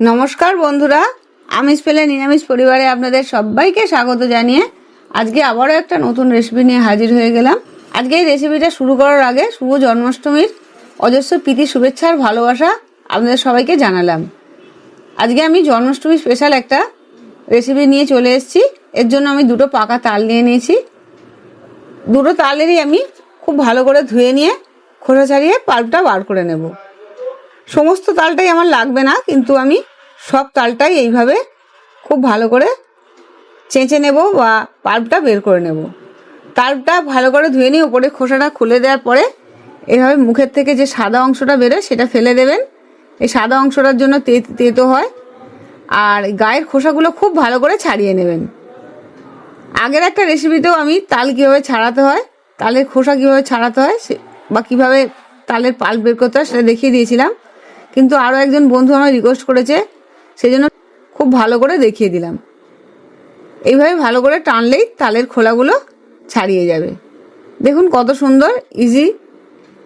নমস্কার বন্ধুরা আমিষ পেলে নিরামিষ পরিবারে আপনাদের সবাইকে স্বাগত জানিয়ে আজকে আবারও একটা নতুন রেসিপি নিয়ে হাজির হয়ে গেলাম। আজকে এই রেসিপিটা শুরু করার আগে শুভ জন্মাষ্টমীর অজস্র প্রীতি, শুভেচ্ছা আর ভালোবাসা আপনাদের সবাইকে জানালাম। আজকে আমি জন্মাষ্টমী স্পেশাল একটা রেসিপি নিয়ে চলে এসেছি। এর জন্য আমি দুটো পাকা তাল নিয়ে নিয়েছি। দুটো তালেরই আমি খুব ভালো করে ধুয়ে নিয়ে খোসা ছাড়িয়ে পাল্পটা বার করে নেব। সমস্ত তালটাই আমার লাগবে না, কিন্তু আমি সব তালটাই এইভাবে খুব ভালো করে চেঁচে নেব বা পাল্পটা বের করে নেব। তালটা ভালো করে ধুয়ে নিয়ে উপরে খোসাটা খুলে দেওয়ার পরে এভাবে মুখের থেকে যে সাদা অংশটা বেরোয় সেটা ফেলে দেবেন। এই সাদা অংশটার জন্য তেতো হয়। আর গায়ের খোসাগুলো খুব ভালো করে ছাড়িয়ে নেবেন। আগের একটা রেসিপিতেও আমি তাল কীভাবে ছাড়াতে হয়, তালের খোসা কীভাবে ছাড়াতে হয় সে- বা কীভাবে তালের পাল বের করতে হয় সেটা দেখিয়ে দিয়েছিলাম। কিন্তু আরও একজন বন্ধু আমার রিকোয়েস্ট করেছে সেই জন্য খুব ভালো করে দেখিয়ে দিলাম। এইভাবে ভালো করে টানলেই তালের খোলাগুলো ছাড়িয়ে যাবে। দেখুন কত সুন্দর ইজি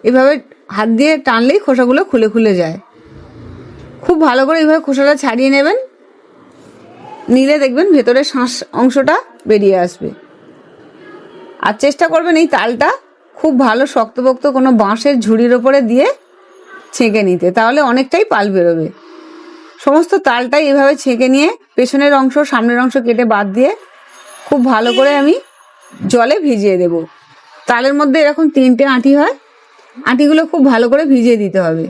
এভাবে হাত দিয়ে টানলেই খোসাগুলো খুলে খুলে যায়। খুব ভালো করে এইভাবে খোসাটা ছাড়িয়ে নেবেন। নিলে দেখবেন ভেতরের শ্বাস অংশটা বেরিয়ে আসবে। আর চেষ্টা করবেন এই তালটা খুব ভালো শক্তপোক্ত কোনো বাঁশের ঝুড়ির ওপরে দিয়ে ছেঁকে নিতে, তাহলে অনেকটাই পাল বেরোবে। সমস্ত তালটাই এভাবে ছেঁকে নিয়ে পেছনের অংশ, সামনের অংশ কেটে বাদ দিয়ে খুব ভালো করে আমি জলে ভিজিয়ে দেব। তালের মধ্যে এরকম তিনটে আঁটি হয়, আঁটিগুলো খুব ভালো করে ভিজিয়ে দিতে হবে।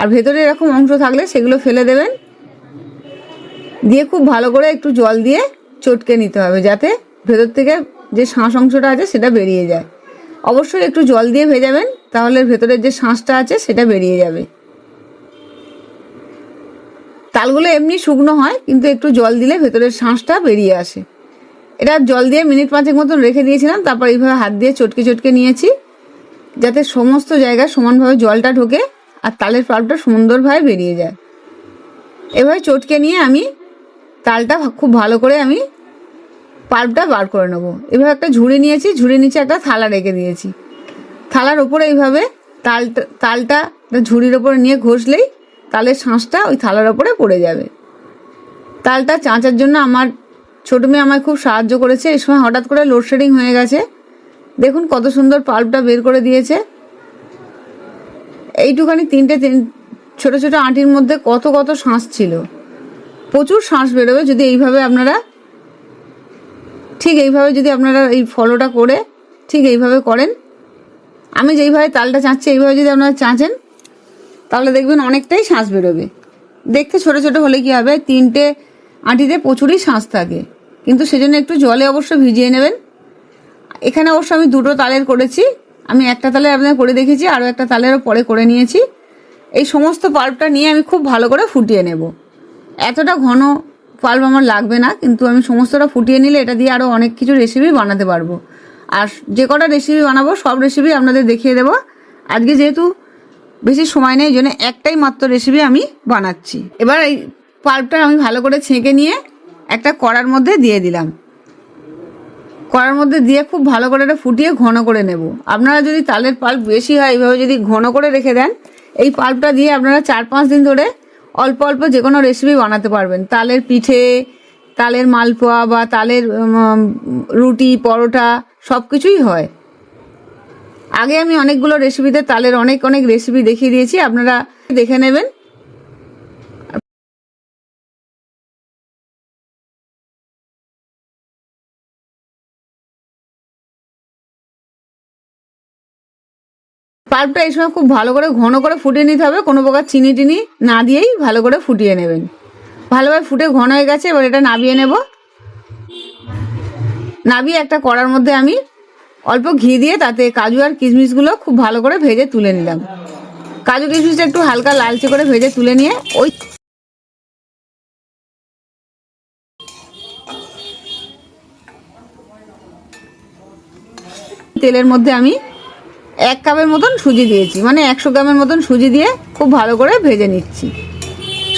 আর ভেতরে এরকম অংশ থাকলে সেগুলো ফেলে দেবেন। দিয়ে খুব ভালো করে একটু জল দিয়ে চটকে নিতে হবে, যাতে ভেতর থেকে যে শাঁস অংশটা আছে সেটা বেরিয়ে যায়। অবশ্যই একটু জল দিয়ে ভেজাবেন, তাহলে ভেতরের যে শাঁসটা আছে সেটা বেরিয়ে যাবে। তালগুলো এমনি শুকনো হয়, কিন্তু একটু জল দিলে ভেতরের শাঁসটা বেরিয়ে আসে। এটা জল দিয়ে মিনিট পাঁচেক মতন রেখে দিয়েছিলাম, তারপর এইভাবে হাত দিয়ে চটকে চটকে নিয়েছি, যাতে সমস্ত জায়গায় সমানভাবে জলটা ঢোকে আর তালের পাল্পটা সুন্দরভাবে বেরিয়ে যায়। এভাবে চটকে নিয়ে আমি তালটা খুব ভালো করে আমি পাল্পটা বার করে নেব। এভাবে একটা ঝুড়ি নিয়েছি ঝুড়ি নিচে একটা থালা রেখে দিয়েছি। থালার ওপরে এইভাবে তালটা তালটা ঝুড়ির ওপরে নিয়ে ঘষলেই তালের শাঁসটা ওই থালার ওপরে পড়ে যাবে। তালটা চাঁচার জন্য আমার ছোটো মেয়ে আমায় খুব সাহায্য করেছে। এই সময় হঠাৎ করে লোডশেডিং হয়ে গেছে। দেখুন কত সুন্দর পাল্পটা বের করে দিয়েছে। এইটুখানি তিনটে তিন, ছোটো ছোটো আঁটির মধ্যে কত কত শাঁস ছিল। প্রচুর শ্বাস বেরোবে যদি এইভাবে আপনারা ঠিক এইভাবে যদি আপনারা এই ফলোটা করে ঠিক এইভাবে করেন। আমি যেইভাবে তালটা চাঁচছি এইভাবে যদি আপনারা চাঁচেন তাহলে দেখবেন অনেকটাই শ্বাস বেরোবে। দেখতে ছোট ছোট হলে কি হবে? তিনটে আঁটিতে প্রচুরই শ্বাস থাকে। কিন্তু সেজন্য একটু জলে অবশ্য ভিজিয়ে নেবেন। এখানে অবশ্য আমি দুটো তালের করেছি। আমি একটা তালে আপনাদের করে দেখেছি, আরও একটা তালেরও পরে করে নিয়েছি। এই সমস্ত পাল্পটা নিয়ে আমি খুব ভালো করে ফুটিয়ে নেব। এতটা ঘন পাল্প আমার লাগবে না, কিন্তু আমি সমস্তটা ফুটিয়ে নিলে এটা দিয়ে আরও অনেক কিছু রেসিপি বানাতে পারব। আর যে কটা রেসিপি বানাবো, সব রেসিপি আপনাদের দেখিয়ে দেবো। আজকে যেহেতু বেশি সময় নেই জন্য একটাই মাত্র রেসিপি আমি বানাচ্ছি। এবার এই পাল্পটা আমি ভালো করে ছেঁকে নিয়ে একটা কড়ার মধ্যে দিয়ে দিলাম। কড়ার মধ্যে দিয়ে খুব ভালো করে এটা ফুটিয়ে ঘন করে নেব। আপনারা যদি তালের পাল্প বেশি হয়, এইভাবে যদি ঘন করে রেখে দেন, এই পাল্পটা দিয়ে আপনারা চার পাঁচ দিন ধরে অল্প অল্প যে কোনো রেসিপি বানাতে পারবেন। তালের পিঠে, তালের মালপোয়া বা তালের রুটি, পরোটা সব কিছুই হয়। আগে আমি অনেকগুলো রেসিপিতে তালের অনেক অনেক রেসিপি দেখিয়ে দিয়েছি। আপনারা দেখে নেবেন। পাল্পটা এই সময় খুব ভালো করে, ঘন করে ফুটিয়ে নিতে হবে। কোনো প্রকার চিনি টিনি না দিয়েই ভালো করে ফুটিয়ে নেবেন। ভালোভাবে ফুটে ঘন হয়ে গেছে, এবার এটা নাবিয়ে নেব। নাবিয়ে একটা কড়ার মধ্যে আমি অল্প ঘি দিয়ে তাতে কাজু আর কিশমিশগুলো খুব ভালো করে ভেজে তুলে নিলাম। কাজু কিশমিশটা একটু হালকা লালচে করে ভেজে তুলে নিয়ে ওই তেলের মধ্যে আমি এক কাপের মতন সুজি দিয়েছি। মানে একশো গ্রামের মতন সুজি দিয়ে খুব ভালো করে ভেজে নিচ্ছি।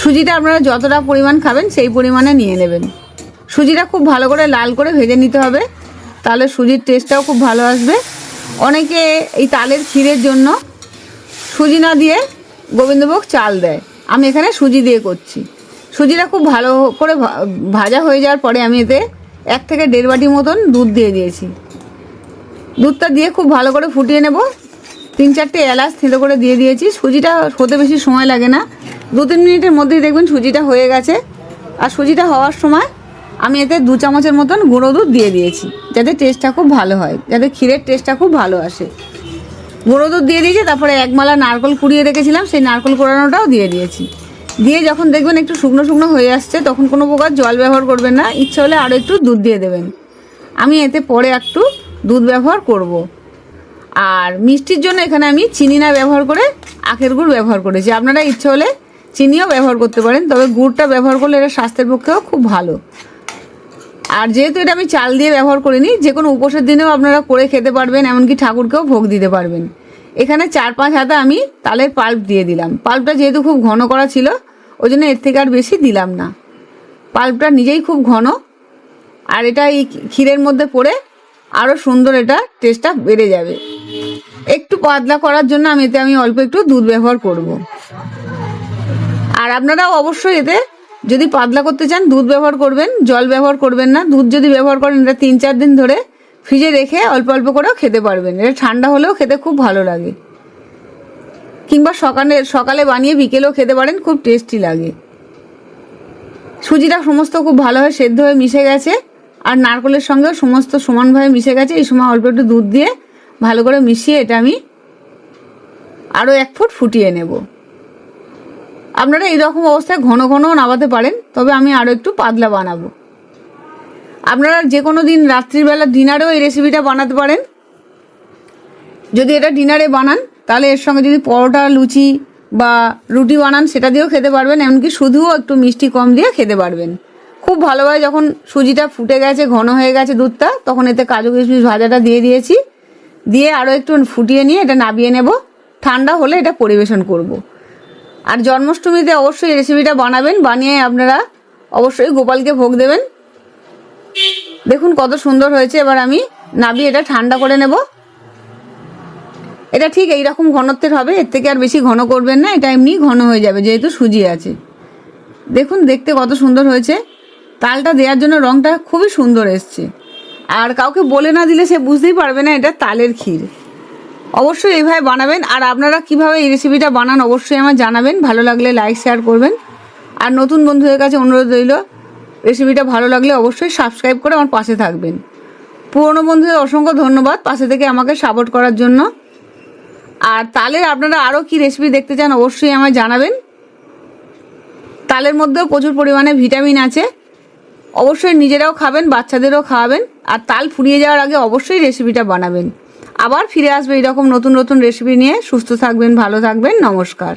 সুজিটা আপনারা যতটা পরিমাণ খাবেন সেই পরিমাণে নিয়ে নেবেন। সুজিটা খুব ভালো করে লাল করে ভেজে নিতে হবে। তাহলে সুজির টেস্টটাও খুব ভালো আসবে। অনেকে এই তালের ক্ষীরের জন্য সুজি না দিয়ে গোবিন্দভোগ চাল দেয়। আমি এখানে সুজি দিয়ে করছি। সুজিটা খুব ভালো করে ভাজা হয়ে যাওয়ার পরে আমি এতে এক থেকে দেড় বাটি মতন দুধ দিয়ে দিয়েছি। দুধটা দিয়ে খুব ভালো করে ফুটিয়ে নেব। তিন চারটে এলাচ থেঁতো করে দিয়ে দিয়েছি। সুজিটা হতে বেশি সময় লাগে না। দু তিন মিনিটের মধ্যেই দেখবেন সুজিটা হয়ে গেছে। আর সুজিটা হওয়ার সময় আমি এতে দু চামচের মতন গুঁড়ো দুধ দিয়ে দিয়েছি, যাতে টেস্টটা খুব ভালো হয়, যাতে ক্ষীরের টেস্টটা খুব ভালো আসে। গুঁড়ো দুধ দিয়ে দিয়েছি, তারপরে এক মালা নারকল কুড়িয়ে রেখেছিলাম, সেই নারকল কোড়ানোটাও দিয়ে দিয়েছি। দিয়ে যখন দেখবেন একটু শুকনো শুকনো হয়ে আসছে, তখন কোনো প্রকার জল ব্যবহার করবেন না। ইচ্ছে হলে আরও একটু দুধ দিয়ে দেবেন। আমি এতে পরে একটু দুধ ব্যবহার করব। আর মিষ্টির জন্য এখানে আমি চিনি না ব্যবহার করে আখের গুড় ব্যবহার করেছি। আপনারা ইচ্ছে হলে চিনিও ব্যবহার করতে পারেন, তবে গুড়টা ব্যবহার করলে এটা স্বাস্থ্যের পক্ষেও খুব ভালো। আর যেহেতু এটা আমি চাল দিয়ে ব্যবহার করিনি, যে কোনো উপোসের দিনেও আপনারা করে খেতে পারবেন, এমনকি ঠাকুরকেও ভোগ দিতে পারবেন। এখানে চার পাঁচ হাতা আমি তালের পাল্প দিয়ে দিলাম। পাল্পটা যেহেতু খুব ঘন করা ছিল, ওই জন্য এর থেকে আর বেশি দিলাম না। পাল্পটা নিজেই খুব ঘন। আর এটা এই ক্ষীরের মধ্যে পড়ে আরও সুন্দর এটা টেস্টটা বেড়ে যাবে। একটু পাতলা করার জন্য আমি এতে আমি অল্প একটু দুধ ব্যবহার করব। আর আপনারাও অবশ্যই এতে যদি পাতলা করতে চান, দুধ ব্যবহার করবেন, জল ব্যবহার করবেন না। দুধ যদি ব্যবহার করেন এটা তিন চার দিন ধরে ফ্রিজে রেখে অল্প অল্প করেও খেতে পারবেন। এটা ঠান্ডা হলেও খেতে খুব ভালো লাগে। কিংবা সকালে সকালে বানিয়ে বিকেলেও খেতে পারেন, খুব টেস্টি লাগে। সুজিটা সমস্ত খুব ভালোভাবে সেদ্ধ হয়ে মিশে গেছে। আর নারকলের সঙ্গেও সমস্ত সমানভাবে মিশে গেছে। এই সময় অল্প একটু দুধ দিয়ে ভালো করে মিশিয়ে এটা আমি আরও এক ফুট ফুটিয়ে নেব। আপনারা এইরকম অবস্থায় ঘন ঘনও নামাতে পারেন, তবে আমি আরও একটু পাতলা বানাবো। আপনারা যে কোনো দিন রাত্রিবেলা ডিনারেও এই রেসিপিটা বানাতে পারেন। যদি এটা ডিনারে বানান, তাহলে এর সঙ্গে যদি পরোটা, লুচি বা রুটি বানান, সেটা দিয়েও খেতে পারবেন, এমনকি শুধুও একটু মিষ্টি কম দিয়ে খেতে পারবেন। খুব ভালোভাবে যখন সুজিটা ফুটে গেছে, ঘন হয়ে গেছে দুধটা, তখন এতে কাজু কিশমিশ ভাজাটা দিয়ে দিয়েছি। দিয়ে আরও একটু ফুটিয়ে নিয়ে এটা নাবিয়ে নেব। ঠান্ডা হলে এটা পরিবেশন করব। আর জন্মাষ্টমীতে অবশ্যই রেসিপিটা বানাবেন, বানিয়ে আপনারা অবশ্যই গোপালকে ভোগ দেবেন। দেখুন কত সুন্দর হয়েছে, এবার আমি নাবিয়ে এটা ঠান্ডা করে নেব। এটা ঠিক এইরকম ঘনত্বের হবে, এর থেকে আর বেশি ঘন করবেন না, এটা এমনি ঘন হয়ে যাবে, যেহেতু সুজি আছে। দেখুন দেখতে কত সুন্দর হয়েছে। তালটা দেওয়ার জন্য রংটা খুবই সুন্দর এসছে। আর কাউকে বলে না দিলে সে বুঝতেই পারবে না এটা তালের ক্ষীর। অবশ্যই এইভাবে বানাবেন, আর আপনারা কীভাবে এই রেসিপিটা বানান অবশ্যই আমার জানাবেন। ভালো লাগলে লাইক শেয়ার করবেন। আর নতুন বন্ধুদের কাছে অনুরোধ রইল রেসিপিটা ভালো লাগলে অবশ্যই সাবস্ক্রাইব করে আমার পাশে থাকবেন। পুরনো বন্ধুদের অসংখ্য ধন্যবাদ পাশে থেকে আমাকে সাপোর্ট করার জন্য। আর তালের আপনারা আরও কি রেসিপি দেখতে চান অবশ্যই আমায় জানাবেন। তালের মধ্যেও প্রচুর পরিমাণে ভিটামিন আছে। অবশ্যই নিজেরাও খাবেন, বাচ্চাদেরও খাওয়াবেন, আর তাল ফুরিয়ে যাওয়ার আগে অবশ্যই রেসিপিটা বানাবেন। আবার ফিরে আসবে এরকম নতুন নতুন রেসিপি নিয়ে। সুস্থ থাকবেন, ভালো থাকবেন, নমস্কার।